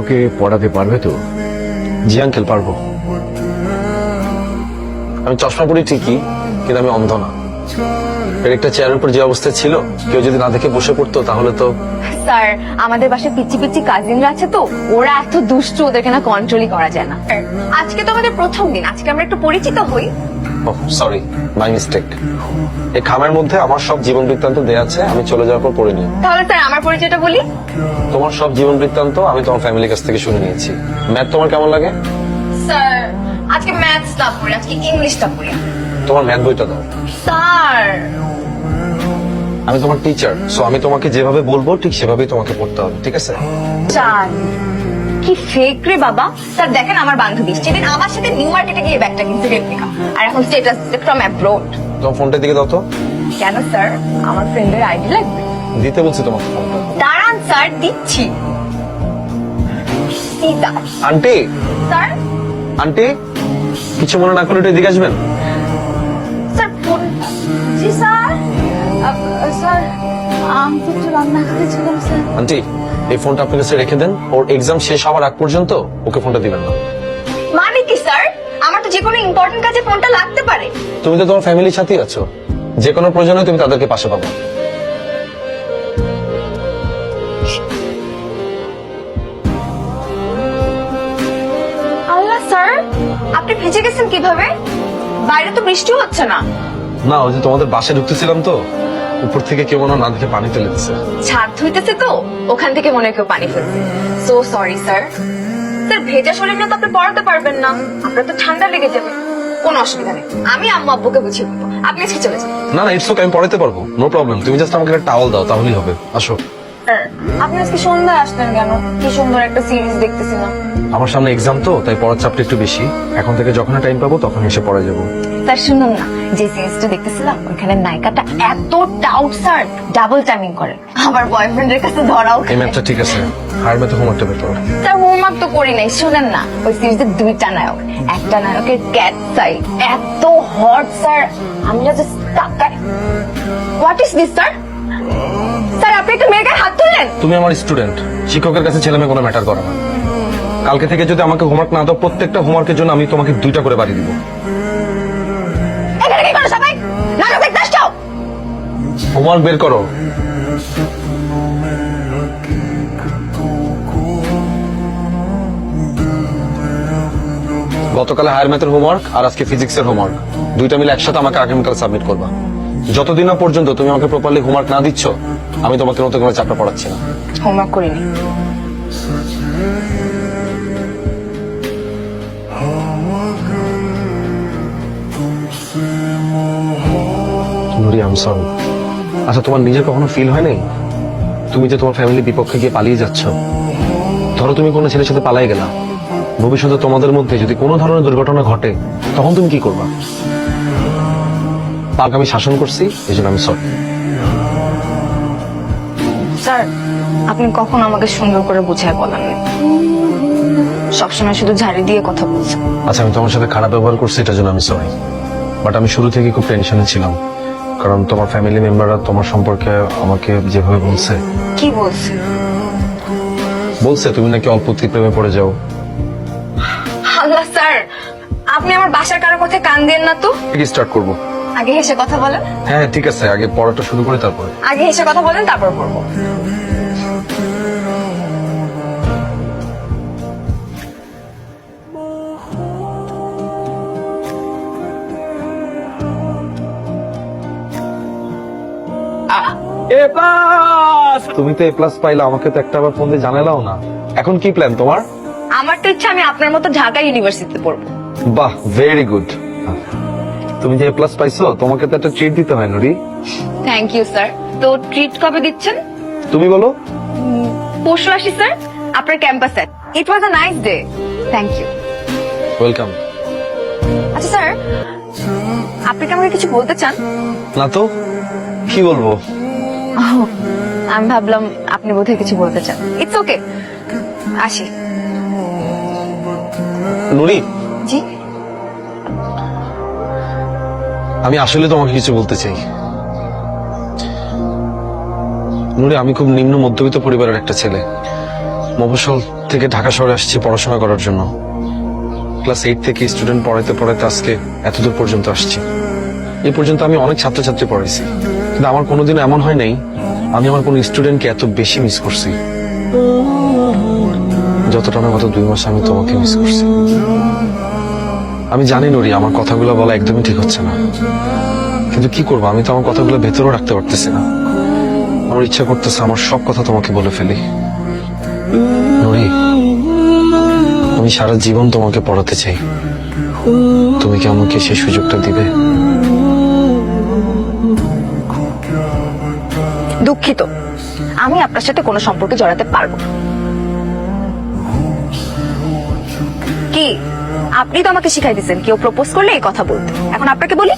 ওকে পড়াতে পারবে তো? জি আঙ্কেল পারব। আমি চশমা পরি ঠিকই কিন্তু আমি অন্ধ না। এর একটা চেয়ারের উপর যে অবস্থায় ছিল কেউ যদি না দেখে বসে পড়তো তাহলে তো স্যার আমাদের বাসায় পিচি পিচি কাজিনরা আছে তো ওরা এত দুষ্টু ওদেরকে না কন্ট্রোলই করা যায় না। আজকে তো আমাদের প্রথম দিন আজকে আমরা একটু পরিচিত হই। সরি মাই মিস্টেক এই খামের মধ্যে আমার সব জীবন বৃত্তান্ত দেয়া আছে আমি চলে যাওয়ার পর পড়ে নিই তাহলে স্যার আমার পরিচয়টা বলি? তোমার সব জীবন বৃত্তান্ত আমি তোমার ফ্যামিলির কাছ থেকে শুনে নিয়েছি। ম্যাথ তোমার কেমন লাগে? স্যার আজকে ম্যাথসটা পড়ি আজকে ইংলিশটা পড়ি। তোমার ম্যাথ বইটা দাও। স্যার! আমি তোমার টিচার সো আমি তোমাকে যেভাবে বলব ঠিক সেভাবেই তোমাকে পড়তে হবে ঠিক আছে? চান কি ফেক রে বাবা? স্যার দেখেন আমার বান্ধবী। সেদিন আমার সাথে নিউ মার্কেটে গিয়ে ব্যাগটা কিনতে রেপ্লিকা আর এখন স্টেটাস ফ্রম অ্যাব্রোড তোমার ফোনটার দিকে দাও তো। কেন স্যার? আমার ফ্রেন্ডের আইডি লাগবে? দিতে বলছি তোমাকে ফোনটা দাঁড়ান স্যার দিচ্ছি। সীতা। Aunty sir? আন্টি কিছু মনে না করে একটু এদিকে আসবেন? স্যার ফোন জি স্যার। স্যার আমি তো রান্না করেছিলাম স্যার। আন্টি এই ফোনটা আপনার কাছে রেখে দেন। ওর এক্সাম শেষ হওয়ার আগ পর্যন্ত ওকে ফোনটা দিবেন না। মানে কি স্যার? আমার তো যে কোনো ইম্পর্টেন্ট কাজে ফোনটা লাগতে পারে। তুমি তো তোমার ফ্যামিলির সাথেই আছো। যে কোনো প্রয়োজনে তুমি তাদেরকে পাশে পাবো। আল্লাহ স্যার আপনি ভিজে গেছেন কীভাবে? বাইরে তো বৃষ্টি হচ্ছে না। না ওই যে তোমাদের বাসায় ঢুকতেছিলাম তো। উপর থেকে কেউ মনে না দেখে পানি ফেলে দিচ্ছে ছাদ ধুইতেছে তো ওখান থেকে মনে কেউ পানি ফেলছে সো সরি স্যার স্যার ভেজা শরীর না তো আপনি পড়াতে পারবেন না। আপনার তো ঠান্ডা লেগে যাবে। কোনো অসুবিধা নেই। আমি আম্মু আব্বুকে বুঝিয়ে বলব। আপনি আজকে চলে যান। না না ইটস ওকে আমি পড়াতে পারব। নো প্রবলেম তুমি জাস্ট আমাকে একটা টাওয়াল দাও তাহলেই হবে। আসো। আপনি আজকে সন্ধ্যায় আসলেন কেন? কি সুন্দর একটা সিরিজ দেখতেছিলাম। আমার সামনে এক্সাম তো তাই পড়ার চাপটা একটু বেশি। এখন থেকে যখন টাইম পাবো তখন এসে পড়া যাব। স্যার শুনুন না যে সিরিজটা দেখতেছিলাম ওখানে নায়িকাটা এত টাউট স্যার ডাবল টাইমিং করে। আমার বয়ফ্রেন্ডের কাছে ধরাও এই ম্যাথটা ঠিক আছে। হার ম্যাথে হোমওয়ার্কটা বের করো স্যার হোমওয়ার্ক তো করি নাই শুনেন না ওই সিরিজের দুইটা নায়ক। একটা নায়কের ক্যাট সাই এত হট স্যার আমি জাস্ট টাকায় হোয়াট ইজ দিস স্যার তুললেন তুমি আমার স্টুডেন্ট। শিক্ষকের কাছে ছেলে মেয়ে কোনো ম্যাটার করে না। কালকে থেকে যদি আমাকে হোমওয়ার্ক না দাও প্রত্যেকটা হোমওয়ার্কের জন্য আমি তোমাকে দুইটা করে বাড়ি দিব। এখানে কি করো সবাই? নাটক দেখতে আসছো? হোমওয়ার্ক বের করো। গতকালে হায়ার ম্যাথের হোমওয়ার্ক আর আজকে ফিজিক্সের হোমওয়ার্ক। দুইটা মিলে একসাথে আমাকে আগামীকাল সাবমিট করবা। যতদিন না পর্যন্ত তুমি আমাকে প্রপারলি হোমওয়ার্ক না দিচ্ছ আমি তোমাকে নতুন করে চাপটা পড়াচ্ছি না। হোমওয়ার্ক করিনি। নুরি আম সরি আচ্ছা তোমার নিজের কখনো ফিল হয় নাই? তুমি যে তোমার ফ্যামিলির বিপক্ষে গিয়ে পালিয়ে যাচ্ছ ধরো তুমি কোনো ছেলের সাথে পালাই গেলা। ভবিষ্যতে তোমাদের মধ্যে যদি কোনো ধরনের দুর্ঘটনা ঘটে তখন তুমি কি করবা? পাক আমি শাসন করছি এই জন্য আমি সরি স্যার আপনি কখন আমাকে সুন্দর করে বুঝায় বলেন সবসময় শুধু ঝাড়ি দিয়ে কথা বলছেন আচ্ছা আমি তোমার সাথে খারাপ ব্যবহার করছি এটার জন্য আমি সরি বাট আমি শুরু থেকে খুব টেনশনে ছিলাম। কারণ তোমার ফ্যামিলি মেম্বাররা তোমার সম্পর্কে আমাকে যেভাবে বলছে। কি বলছে? বলছে তুমি নাকি অল্পতি প্রেমে পড়ে যাও। আল্লাহ স্যার আপনি আমার বাসার কারও কথায় কান দেন না তো? স্টার্ট করব। আগে হেসে কথা বলেন। হ্যাঁ ঠিক আছে আগে পড়াটা শুরু করে তারপরে। আগে হেসে কথা বলেন তারপর পড়ব। তুমি তো এ প্লাস পাইলে আমাকে তো একটা আবার ফোন দিয়ে জানালাও না। এখন কি প্ল্যান তোমার? আমার তো ইচ্ছা আমি আপনার মতো ঢাকা ইউনিভার্সিটিতে পড়ব। বাহ ভেরি গুড তুমি যে প্লাস পাইছো তোমাকে তো একটা ট্রিট দিতে হয় নুরি। থ্যাংক ইউ স্যার তো ট্রিট কবে দিচ্ছেন? তুমি বলো। পরশু আসি স্যার আপনার ক্যাম্পাসে it was a nice day thank you welcome আচ্ছা স্যার আপনি কি আমাকে কিছু বলতে চান? না তো কি বলব? আমি ভাবলাম আপনি বোধহয় কিছু বলতে চান। ইটস ওকে আসি। নুরি জি? আমি আসলে তোমাকে কিছু বলতে চাই। নুরি, আমি খুব নিম্ন মধ্যবিত্ত পরিবারের একটা ছেলে। মফস্বল থেকে ঢাকা শহরে আসছি পড়াশোনা করার জন্য। ক্লাস এইট থেকে স্টুডেন্ট পড়াইতে পড়াইতে আজকে এতদূর পর্যন্ত আসছি। এই পর্যন্ত আমি অনেক ছাত্রছাত্রী পড়াইছি। কিন্তু আমার কোনোদিন এমন হয় নাই, আমি আমার কোনো স্টুডেন্টকে এত বেশি মিস করছি। যতটা না গত দুই মাসে আমি তোমাকে মিস করছি। আমি জানি নরি, আমার কথাগুলো বলা একদমই ঠিক হচ্ছে না। কিন্তু কি করব? আমি তো আমার কথাগুলো ভেতরেও রাখতে পারতেছি না। আমার ইচ্ছা করতেছে আমার সব কথা তোমাকে বলে ফেলি। নরি, আমি সারা জীবন তোমাকে পড়াতে চাই। তুমি কি আমাকে সেই সুযোগটা দিবে? দুঃখিত। আমি আপনার সাথে কোনো সম্পর্কে জড়াতে পারব। কি? আপনি তো আমাকে শিখাই দিচ্ছেন কেউ প্রপোজ করলে এই কথা বলতে। এখন আপনাকে বলি।